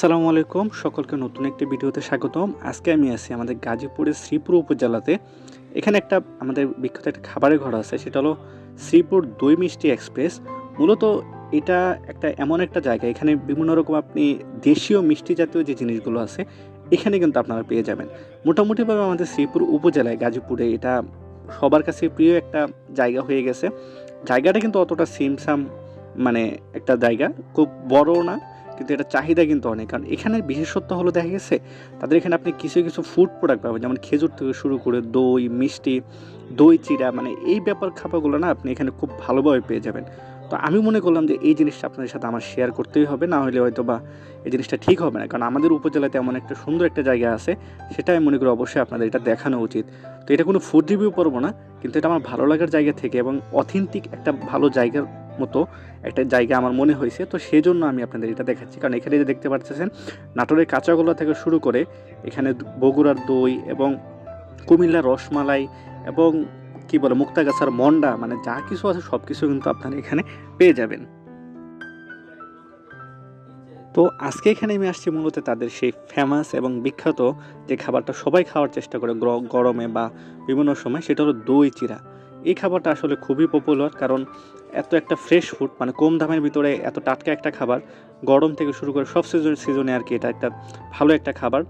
আসসালামু আলাইকুম, সকলকে নতুন একটি ভিডিওতে স্বাগতম। আজকে আমি আছি আমাদের গাজীপুরের শ্রীপুর উপজেলাতে। এখানে একটা আমাদের বিখ্যাত একটা খাবারের ঘর আছে, সেটা হলো শ্রীপুর দই মিষ্টি এক্সপ্রেস। মূলত এটা একটা এমন একটা জায়গা, এখানে বিভিন্ন রকম আপনি দেশীয় মিষ্টি জাতীয় যে জিনিসগুলো আছে, এখানে কিন্তু আপনারা পেয়ে যাবেন। মোটামুটিভাবে আমাদের শ্রীপুর উপজেলায়, গাজীপুরে এটা সবার কাছে প্রিয় একটা জায়গা হয়ে গেছে। জায়গাটা কিন্তু অতটা সিমসাম মানে একটা জায়গা, খুব বড় না। কিন্তু এটা চাহিদা কিন্তু অনেক। কারণ এখানে বিশেষত্ব হলো দেখা গেছে, তাদের এখানে আপনি কিছু কিছু ফুড প্রোডাক্ট পাবেন, যেমন খেজুর থেকে শুরু করে দই, মিষ্টি, দই চিরা মানে এই ব্যাপার খাবারগুলো না আপনি এখানে খুব ভালোভাবে পেয়ে যাবেন। তো আমি মনে করলাম যে এই জিনিসটা আপনাদের সাথে আমার শেয়ার করতেই হবে, না হলে হয়তো বা এই জিনিসটা ঠিক হবে না। কারণ আমাদের উপজেলাতে এমন একটা সুন্দর একটা জায়গা আছে, সেটা আমি মনে করি অবশ্যই আপনাদের এটা দেখানো উচিত। তো এটা কোনো ফুড রিভিউ করব না, কিন্তু এটা আমার ভালো লাগার জায়গা থেকে এবং অথেন্টিক একটা ভালো জায়গার মতো একটা জায়গা আমার মনে হয়েছে। তো সেই জন্য আমি আপনাদের এটা দেখাচ্ছি। কারণ এখানে যে দেখতে পাচ্ছেন নাটোরের কাঁচাগোলা থেকে শুরু করে এখানে বগুড়ার দই এবং কুমিল্লার রসমালাই এবং কি বলে, মুক্তাগাছার মন্ডা মানে যা কিছু আছে সব কিছু কিন্তু আপনারা এখানে পেয়ে যাবেন। তো আজকে এখানে আমি আসছি মূলত তাদের সেই ফেমাস এবং বিখ্যাত যে খাবারটা সবাই খাওয়ার চেষ্টা করে, গ্র- গরমে বা বিভিন্ন সময়, সেটা হলো দই চিরা। এই খাবারটা আসলে খুবই পপুলার কারণ এত একটা ফ্রেশ ফুড মানে কম দামের ভিতরে এত টাটকা একটা খাবার গরম থেকে শুরু করে সব সিজন সিজনে আর কি এটা একটা ভালো একটা খাবার।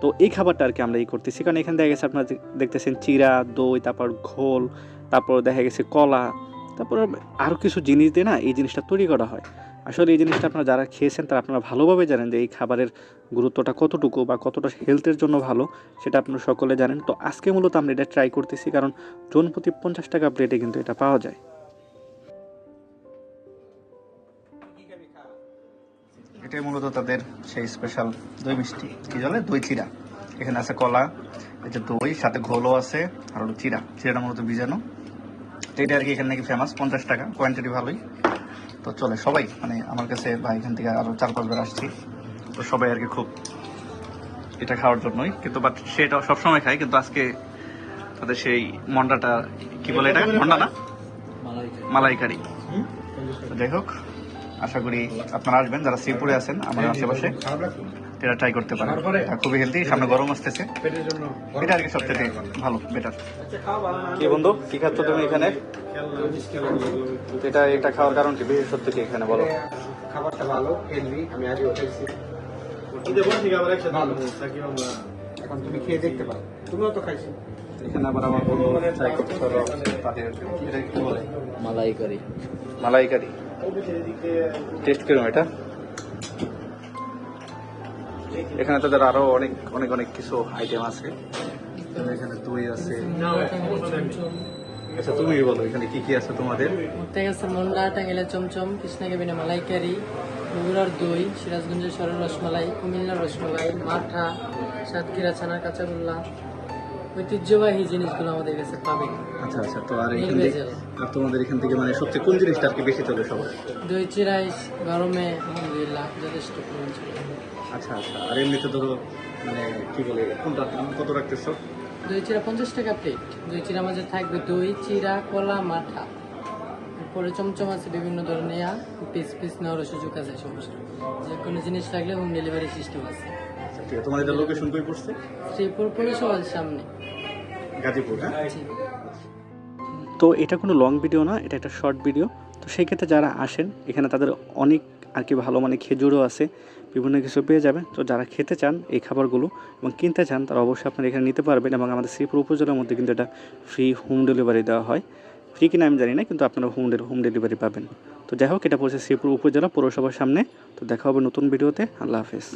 তো এই খাবারটা আর কি আমরা ই করতেছি। কারণ এখানে দেখা গেছে আপনারা দেখতেছেন চিরা, দই, তারপর ঘোল, তারপর দেখা গেছে কলা, তারপর আরও কিছু জিনিস দিয়ে না এই জিনিসটা তৈরি করা হয়। আসলে এই জিনিসটা আপনারা যারা খেয়েছেন, তারা আপনারা ভালোভাবে জানেন যে এই খাবারের গুরুত্বটা কতটুকু বা কতটা হেলথের জন্য ভালো, সেটা আপনারা সকলে জানেন। তো আজকে মূলত আমরা এটা ট্রাই করতেছি, কারণ জন প্রতি পঞ্চাশ টাকা প্লেটে কিন্তু এটা পাওয়া যায়। এটাই মূলত তাদের সেই স্পেশাল দই মিষ্টি। কি বলে দই চিরা। এখানে আছে কলা যে দই, সাথে ঘোলও আছে, আর হলো চিরা। চিরাটা মূলত তো এটা আর কি এখানে নাকি ফেমাস পঞ্চাশ টাকা। কোয়ান্টিটি ভালোই। তো চলে, সবাই মানে আমার কাছে বা এখান থেকে আরও চার, পাঁচবার আসছি। তো সবাই আর কি খুব এটা খাওয়ার জন্যই। কিন্তু বাট সেটা সবসময় খাই কিন্তু আজকে তাদের সেই মন্ডাটা, কি বলে এটা? মন্ডা না? মালাইকারি। যাই হোক, আশা করি আপনারা আসবেন, যারা শ্রীপুরে আছেন, আমাদের আশেপাশে এটা ট্রাই করতে পারেন খুবই হেলদি সামনে গরম আসতেছে। এটা আর কি সবচেয়ে ভালো বেটার কি বন্ধু, কি খাচ্ছ তুমি এখানে? এটা এটা খাওয়ার কারণ কি? বিশেষত্ব কি এখানে বলো? খাবারটা ভালো হেলদি আমি আগে উঠেছি এখন তুমি খেয়ে দেখতে পারো। তুমিও তো খাইছো। এখানে আবার আমার বন্ধু ট্রাই করতে পারো তাদের এটা কি বলে? মালাই করি মালাইকারি। টেস্ট করুন এটা? এখানে তাদের আরও অনেক অনেক অনেক কিছু আইটেম আছে। এখানে দই আছে। আচ্ছা তুমি বলো এখানে কি কি আছে তোমাদের? মুক্তাই আছে মন্ডা টাঙ্গেলের চমচম কৃষ্ণাগাবিনে মালাইকারি বগুড়ার দই সিরাজগঞ্জের সরের রসমালাই কুমিল্লার রসমালাই মাঠা সাতক্ষীরা ছানার কাঁচাগোল্লা। ঐতিহ্যবাহী জিনিসগুলো আমাদের কাছে পাবেন আচ্ছা আচ্ছা তো আর এখান থেকে আর তোমাদের এখান থেকে মানে সবচেয়ে কোন জিনিসটা আর কি বেশি চলে সবার? দই চিরাই গরমে আলহামদুলিল্লাহ যথেষ্ট পরিমাণ আচ্ছা আচ্ছা আর এমনিতে ধরো মানে কি বলে কোনটা দাম কত রাখতেছো? দই চিরা পঞ্চাশ টাকা প্লেট দই চিরা মাঝে থাকবে দই চিরা কলা মাঠা। এরপরে চমচম আছে বিভিন্ন ধরনের পিস পিস নেওয়ার সুযোগ আছে সমস্যা যে কোনো জিনিস লাগলে হোম ডেলিভারি সিস্টেম আছে। আচ্ছা ঠিক আছে তোমার এটা লোকেশন কই পড়ছে? শ্রীপুর পৌরসভার সামনে। গাজীপুর হ্যাঁ? তো এটা কোনো লং ভিডিও না এটা একটা শর্ট ভিডিও তো সেই ক্ষেত্রে যারা আসেন এখানে তাদের অনেক আর কি ভালো মানে খেজুরও আছে, বিভিন্ন কিছু পেয়ে যাবেন তো যারা খেতে চান এই খাবারগুলো এবং কিনতে চান, তারা অবশ্যই আপনারা এখানে নিতে পারবেন এবং আমাদের শ্রীপুর উপজেলার মধ্যে কিন্তু এটা ফ্রি হোম ডেলিভারি দেওয়া হয়। ফ্রি কিনা আমি জানি না, কিন্তু আপনারা হোম হোম ডেলিভারি পাবেন। তো যাই হোক, এটা পড়ছে শ্রীপুর উপজেলা পৌরসভার সামনে। তো দেখা হবে নতুন ভিডিওতে। আল্লাহ হাফেজ।